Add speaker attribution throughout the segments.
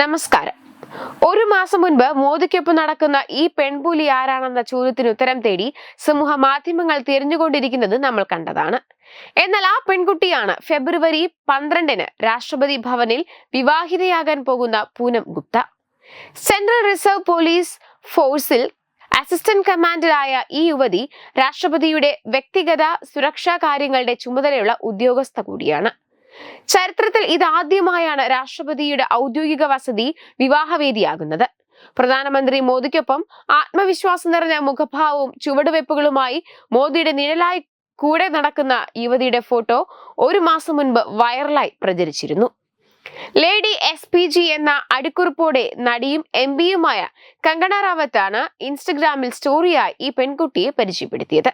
Speaker 1: നമസ്കാരം. ഒരു മാസം മുൻപ് മോദിക്കൊപ്പം നടക്കുന്ന ഈ പെൺപുലി ആരാണെന്ന ചോദ്യത്തിന് ഉത്തരം തേടി സമൂഹ മാധ്യമങ്ങൾ തിരഞ്ഞുകൊണ്ടിരിക്കുന്നത് നമ്മൾ കണ്ടതാണ്. എന്നാൽ ആ പെൺകുട്ടിയാണ് ഫെബ്രുവരി പന്ത്രണ്ടിന് രാഷ്ട്രപതി ഭവനിൽ വിവാഹിതയാകാൻ പോകുന്ന Poonam Gupta. Central reserve police ഫോഴ്സിൽ assistant കമാൻഡറായ ഈ യുവതി രാഷ്ട്രപതിയുടെ വ്യക്തിഗത സുരക്ഷാ കാര്യങ്ങളുടെ ചുമതലയുള്ള ഉദ്യോഗസ്ഥ കൂടിയാണ്. ചരിത്രത്തിൽ ഇതാദ്യമായാണ് രാഷ്ട്രപതിയുടെ ഔദ്യോഗിക വസതി വിവാഹവേദിയാകുന്നത്. പ്രധാനമന്ത്രി മോദിക്കൊപ്പം ആത്മവിശ്വാസം നിറഞ്ഞ മുഖഭാവവും ചുവടുവെപ്പുകളുമായി മോദിയുടെ നിഴലായി കൂടെ നടക്കുന്ന യുവതിയുടെ ഫോട്ടോ ഒരു മാസം മുൻപ് വൈറലായി പ്രചരിച്ചിരുന്നു. ലേഡി എസ് പി ജി എന്ന അടിക്കുറിപ്പോടെ നടിയും എം പിയുമായ കങ്കണ റാവത്താണ് ഇൻസ്റ്റഗ്രാമിൽ സ്റ്റോറിയായി ഈ പെൺകുട്ടിയെ പരിചയപ്പെടുത്തിയത്.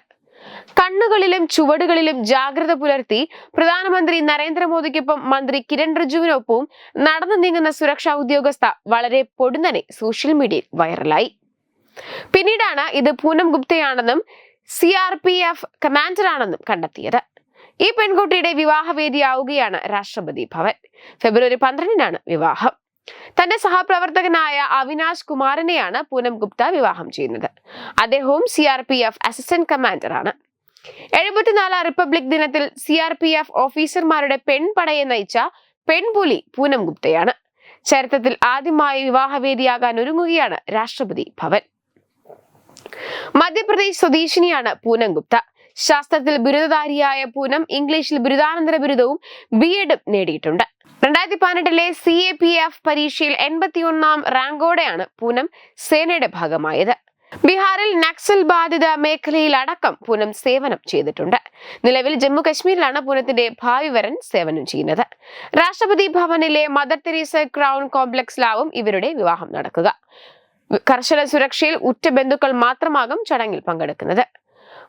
Speaker 1: കണ്ണുകളിലും ചുവടുകളിലും ജാഗ്രത പുലർത്തി പ്രധാനമന്ത്രി നരേന്ദ്രമോദിക്കൊപ്പം മന്ത്രി കിരൺ റിജുവിനൊപ്പവും നടന്നു നീങ്ങുന്ന സുരക്ഷാ ഉദ്യോഗസ്ഥ വളരെ പൊടുന്നനെ സോഷ്യൽ മീഡിയയിൽ വൈറലായി. പിന്നീടാണ് ഇത് പൂനം ഗുപ്തയാണെന്നും സി ആർ പി എഫ് കമാൻഡറാണെന്നും കണ്ടെത്തിയത്. ഈ പെൺകുട്ടിയുടെ വിവാഹവേദിയാവുകയാണ് രാഷ്ട്രപതി ഭവൻ. ഫെബ്രുവരി പന്ത്രണ്ടിനാണ് വിവാഹം. തന്റെ സഹപ്രവർത്തകനായ അവിനാശ് കുമാറിനെയാണ് പൂനം ഗുപ്ത വിവാഹം ചെയ്യുന്നത്. അദ്ദേഹവും C R P F assistant കമാൻഡറാണ് എഴുപത്തിനാലാം റിപ്പബ്ലിക് ദിനത്തിൽ സി ആർ പി എഫ് ഓഫീസർമാരുടെ പെൺപടയെ നയിച്ച പെൺപുലി പൂനം ഗുപ്തയാണ്. ചരിത്രത്തിൽ ആദ്യമായി വിവാഹവേദിയാകാൻ ഒരുങ്ങുകയാണ് രാഷ്ട്രപതി ഭവൻ. മധ്യപ്രദേശ് സ്വദേശിനിയാണ് പൂനം ഗുപ്ത. ശാസ്ത്രത്തിൽ ബിരുദധാരിയായ പൂനം ഇംഗ്ലീഷിൽ ബിരുദാനന്തര ബിരുദവും ബി എഡും നേടിയിട്ടുണ്ട്. രണ്ടായിരത്തി പതിനെട്ടിലെ സി എ പി എഫ് പരീക്ഷയിൽ എൺപത്തിയൊന്നാം റാങ്കോടെയാണ് പൂനം സേനയുടെ ഭാഗമായത്. ബീഹാറിൽ നക്സൽ ബാധിത മേഖലയിൽ അടക്കം പൂനം സേവനം ചെയ്തിട്ടുണ്ട്. നിലവിൽ ജമ്മു കശ്മീരിലാണ് പൂനത്തിന്റെ ഭാവി വരൻ സേവനം ചെയ്യുന്നത്. രാഷ്ട്രപതി ഭവനിലെ മദർ തെരേസ ക്രൗൺ കോംപ്ലക്സിലാവും ഇവരുടെ വിവാഹം നടക്കുക. കർശന സുരക്ഷയിൽ ഉറ്റ ബന്ധുക്കൾ മാത്രമാകും ചടങ്ങിൽ പങ്കെടുക്കുന്നത്.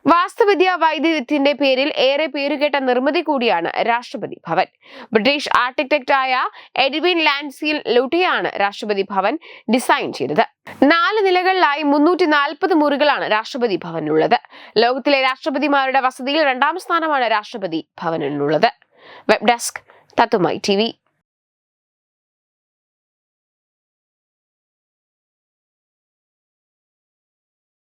Speaker 1: വാസ്തുവിദ്യ വൈദ്യുതിന്റെ പേരിൽ ഏറെ പേരുകേട്ട നിർമ്മിതി കൂടിയാണ് രാഷ്ട്രപതി ഭവൻ. ബ്രിട്ടീഷ് ആർക്കിടെക്ട് ആയ എഡ്വിൻ ലാൻസിൽ ലുട്ടിയാണ് രാഷ്ട്രപതി ഭവൻ ഡിസൈൻ ചെയ്തത്. നാല് നിലകളിലായി മുന്നൂറ്റി നാൽപ്പത് മുറികളാണ് രാഷ്ട്രപതി ഭവനിലുള്ളത്. ലോകത്തിലെ രാഷ്ട്രപതിമാരുടെ വസതിയിൽ രണ്ടാം സ്ഥാനമാണ് രാഷ്ട്രപതി ഭവനിലുള്ളത്. വെബ് ഡെസ്ക് തത്തുമായി ടി